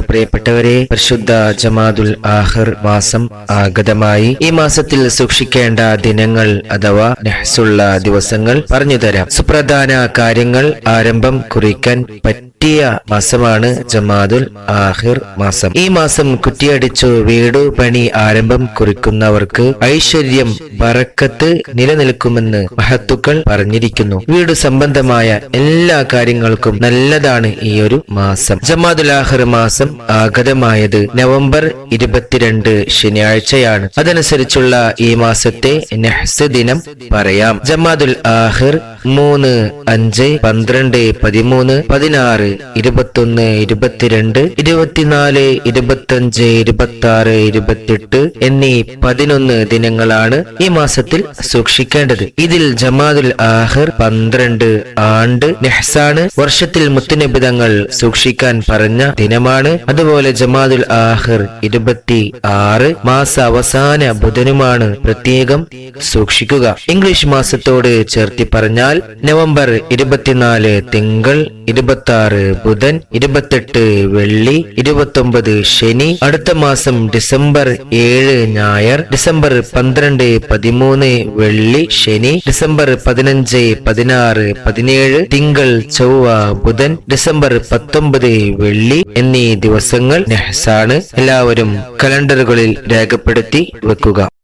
പ്രിയപ്പെട്ടവരെ പരിശുദ്ധ ജമാദുൽ ആഹിർ മാസം ആഗതമായി. ഈ മാസത്തിൽ സൂക്ഷിക്കേണ്ട ദിനങ്ങൾ അഥവാ നെഹ്സുള്ള ദിവസങ്ങൾ പറഞ്ഞുതരാം. സുപ്രധാന കാര്യങ്ങൾ ആരംഭം കുറിക്കാൻ പറ്റിയ മാസമാണ് ജമാദുൽ ആഹിർ മാസം. ഈ മാസം കുറ്റിയടിച്ചു വീടു പണി ആരംഭം കുറിക്കുന്നവർക്ക് ഐശ്വര്യം ബറക്കത്ത് നിലനിൽക്കുമെന്ന് മഹത്തുക്കൾ പറഞ്ഞിരിക്കുന്നു. വീട് സംബന്ധമായ എല്ലാ കാര്യങ്ങൾക്കും നല്ലതാണ് ഈ ഒരു മാസം. ജമാദുൽ ആഹിർ മാസം ആഗതമായത് നവംബർ ഇരുപത്തിരണ്ട് ശനിയാഴ്ചയാണ്. അതനുസരിച്ചുള്ള ഈ മാസത്തെ നെഹ്സ് ദിനം പറയാം. ജമാദുൽ ആഹിർ മൂന്ന് അഞ്ച് പന്ത്രണ്ട് പതിമൂന്ന് പതിനാറ് ഇരുപത്തൊന്ന് ഇരുപത്തിരണ്ട് ഇരുപത്തിനാല് ഇരുപത്തഞ്ച് ഇരുപത്തി ആറ് ഇരുപത്തിയെട്ട് എന്നീ പതിനൊന്ന് ദിനങ്ങളാണ് ഈ മാസത്തിൽ സൂക്ഷിക്കേണ്ടത്. ഇതിൽ ജമാദുൽ ആഹിർ പന്ത്രണ്ട് ആണ്ട് നെഹ്സാണ് വർഷത്തിൽ മുത്തുനിബിതങ്ങൾ സൂക്ഷിക്കാൻ പറഞ്ഞ ദിനമാണ്. അതുപോലെ ജമാദുൽ ആഹിർ ഇരുപത്തി ആറ് മാസ അവസാന ബുധനുമാണ് പ്രത്യേകം സൂക്ഷിക്കുക. ഇംഗ്ലീഷ് മാസത്തോട് ചേർത്തി പറഞ്ഞാൽ നവംബർ ഇരുപത്തിനാല് തിങ്കൾ ഇരുപത്തി ബുധൻ ഇരുപത്തെട്ട് വെള്ളി ഇരുപത്തൊമ്പത് ശനി അടുത്ത മാസം ഡിസംബർ ഏഴ് ഞായർ ഡിസംബർ പന്ത്രണ്ട് പതിമൂന്ന് വെള്ളി ശനി ഡിസംബർ പതിനഞ്ച് പതിനാറ് പതിനേഴ് തിങ്കൾ ചൊവ്വ ബുധൻ ഡിസംബർ പത്തൊമ്പത് വെള്ളി എന്നീ ദിവസങ്ങൾ നെഹ്സാണ്. എല്ലാവരും കലണ്ടറുകളിൽ രേഖപ്പെടുത്തി വെക്കുക.